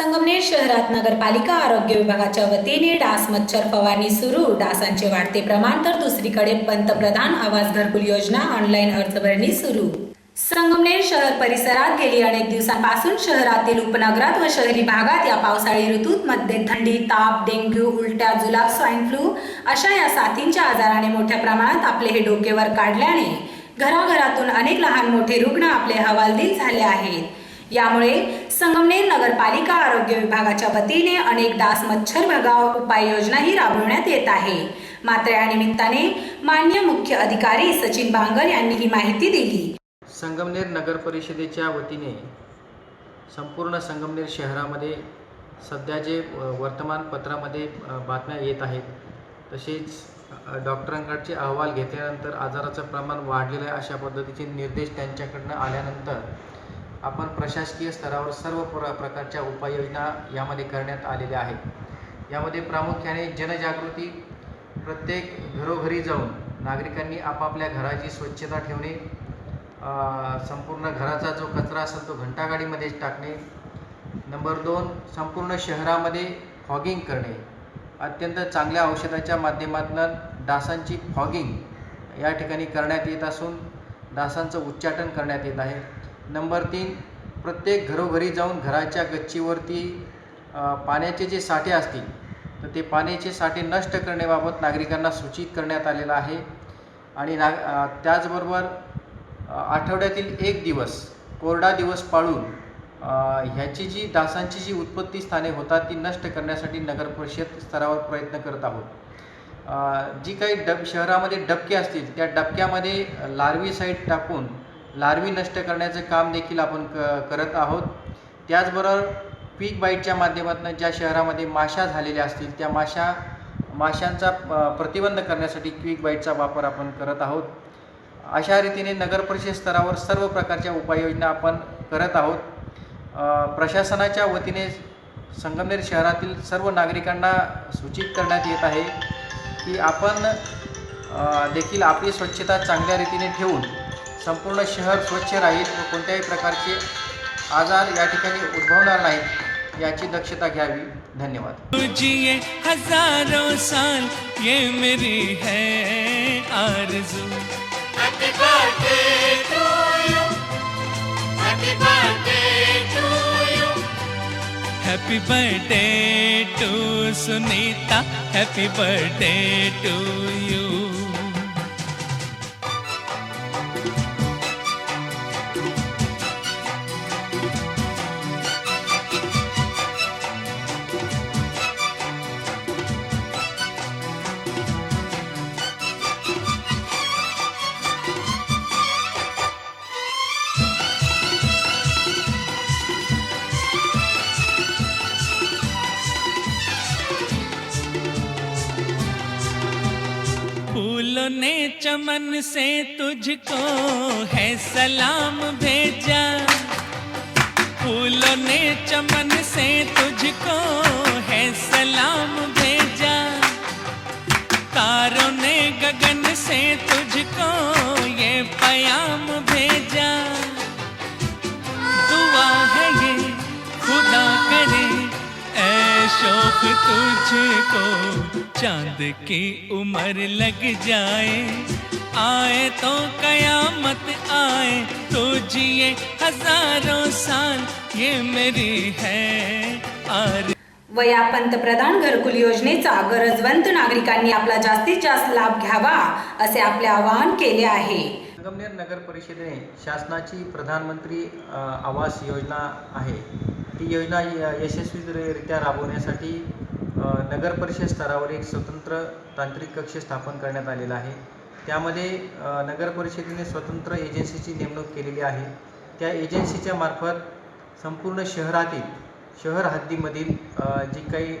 Sangamner शहरात नगरपालिका आरोग्य विभागाच्या वतीने डास मच्छर फवारणी सुरू. डासांचे वाढते प्रमाण तर दुसरीकडे पंतप्रधान आवास घरकुल योजना ऑनलाईन अर्ज भरणी सुरू. संगमनेर शहर परिसरात गेली अनेक दिवसांपासून शहरातील उपनगरात व शहरी भागात या पावसाळी ऋतूत मध्ये थंडी ताप डेंग्यू उलट्या जुलाब स्वाईन फ्लू अशा या साथींच्या आजाराने मोठ्या प्रमाणात आपले हे डोकेवर काढल्याने घराघरातून अनेक लहान मोठे रुग्ण आपले हवालदिल झाले आहेत. यामुळे संगमनेर नगरपालिका आरोग्य विभागाच्या वतीने अनेक डास मच्छर भगाव उपाययोजनाही राबवण्यात येत आहे. मात्र या निमित्ताने मान्य मुख्य अधिकारी सचिन बांगर यांनी ही माहिती दिली. संगमनेर नगर परिषदेच्या वतीने संपूर्ण संगमनेर शहरामध्ये सध्या जे वर्तमानपत्रामध्ये बातम्या येत आहेत तसेच डॉक्टरांकडचे अहवाल घेतल्यानंतर आजाराचं प्रमाण वाढलेलं आहे अशा पद्धतीचे निर्देश त्यांच्याकडनं आल्यानंतर आपण प्रशासकीय स्तरावर सर्व प्र प्रकारच्या उपाययोजना यामध्ये करण्यात आलेल्या आहेत. यामध्ये प्रामुख्याने जनजागृती प्रत्येक घरोघरी जाऊन नागरिकांनी आपापल्या घराची स्वच्छता ठेवणे संपूर्ण घराचा जो कचरा असेल तो घंटागाडीमध्येच टाकणे. नंबर दोन संपूर्ण शहरामध्ये फॉगिंग करणे. अत्यंत चांगल्या औषधाच्या माध्यमातून डासांची फॉगिंग या ठिकाणी करण्यात येत असून डासांचं उच्चाटन करण्यात येत आहे. नंबर तीन प्रत्येक घरोघरी जाऊन घराच्या गच्चीवरती पाण्याचे जे साठे असतील तर ते पाण्याचे साठे नष्ट करण्याबाबत नागरिकांना सूचित करण्यात आलेलं आहे. आणि ना त्याचबरोबर आठवड्यातील एक दिवस कोरडा दिवस पाळून ह्याची जी डासांची जी उत्पत्ती स्थाने होतात ती नष्ट करण्यासाठी नगर परिषद स्तरावर प्रयत्न करत आहोत. जी काही डब शहरामध्ये डबके असतील त्या डबक्यामध्ये लार्वी साईड टाकून लार्वी नष्ट करण्याचं काम देखील आपण क करत आहोत. त्याचबरोबर पीक बाईटच्या माध्यमातून ज्या शहरामध्ये माशा झालेल्या असतील त्या माशा माशांचा प्रतिबंध करण्यासाठी क्विक बाईटचा वापर आपण करत आहोत. अशा रीतीने नगरपरिषद स्तरावर सर्व प्रकारच्या उपाययोजना आपण करत आहोत. प्रशासनाच्या वतीने संगमनेर शहरातील सर्व नागरिकांना सूचित करण्यात येत आहे की आपण देखील आपली स्वच्छता चांगल्या रीतीने ठेवून संपूर्ण शहर स्वच्छ राहील व कोणत्याही प्रकारचे आजार या ठिकाणी उद्भवणार नाहीत याची दक्षता घ्यावी. धन्यवाद. तू जिए हजारों साल ये मेरी है आरज़ू. Happy birthday to Sunita happy birthday to you फूलों ने चमन से तुझको है सलाम भेजा। फूलों ने चमन से तुझको है सलाम भेजा। तारों ने गगन से तुझको तुझको चांद की उम्र लग जाए। आए तो कयामत आए तो जिए हजारों साल ये मेरी है। आर वया पंतप्रधान घरकुल योजनेचा गरजवंत नागरिकांनी आपला जास्तीत जास्त लाभ घ्यावा असे आपले आवाहन केले आहे. संगमनेर नगर परिषदेने शासनाची प्रधानमंत्री आवास योजना आहे. ती योजना यशस्वीरित्या राबवण्यासाठी नगर परिषद स्तरावर एक स्वतंत्र तांत्रिक कक्ष स्थापन करण्यात आलेला आहे. त्यामध्ये नगर परिषदेने स्वतंत्र एजन्सीची नेमणूक केलेली आहे. त्या एजन्सीच्या मार्फत संपूर्ण शहरातील शहर हद्दीमधील जी काही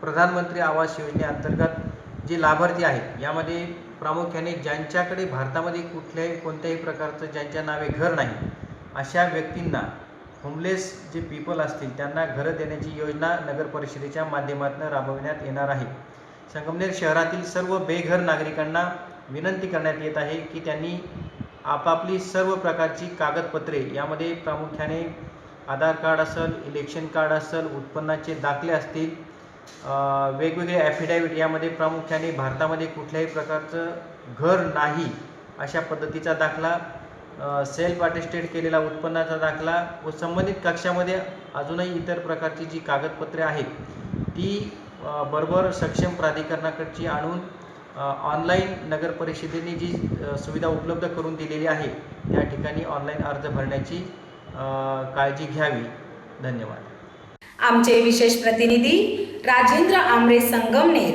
प्रधानमंत्री आवास योजनेअंतर्गत जे लाभार्थी आहेत यामध्ये प्रामुख्याने ज्यांच्याकडे भारतामध्ये कुठल्याही कोणत्याही प्रकारचं ज्यांच्या नावे घर नाही अशा व्यक्तींना होमलेस जे पीपल असतील त्यांना घरं देण्याची योजना नगर परिषदेच्या माध्यमातून राबविण्यात येणार आहे. संगमनेर शहरातील सर्व बेघर नागरिकांना विनंती करण्यात येत आहे की त्यांनी आपापली सर्व प्रकारची कागदपत्रे यामध्ये प्रामुख्याने आधार कार्ड असेल इलेक्शन कार्ड असेल उत्पन्नाचे दाखले असतील वेगवेगळे ॲफिडेविट यामध्ये प्रामुख्याने भारतामध्ये कुठल्याही प्रकारचं घर नाही अशा पद्धतीचा दाखला सेल्फ अटेस्टेड केलेला उत्पन्नाचा दाखला व संबंधित कक्षामध्ये अजूनही इतर प्रकारची जी कागदपत्रे आहेत ती बरोबर सक्षम प्राधिकरणाकडची आणून ऑनलाईन नगर परिषदेने जी सुविधा उपलब्ध करून दिलेली आहे त्या ठिकाणी ऑनलाईन अर्ज भरण्याची काळजी घ्यावी. धन्यवाद. आमचे विशेष प्रतिनिधी राजेंद्र आमरे संगमनेर.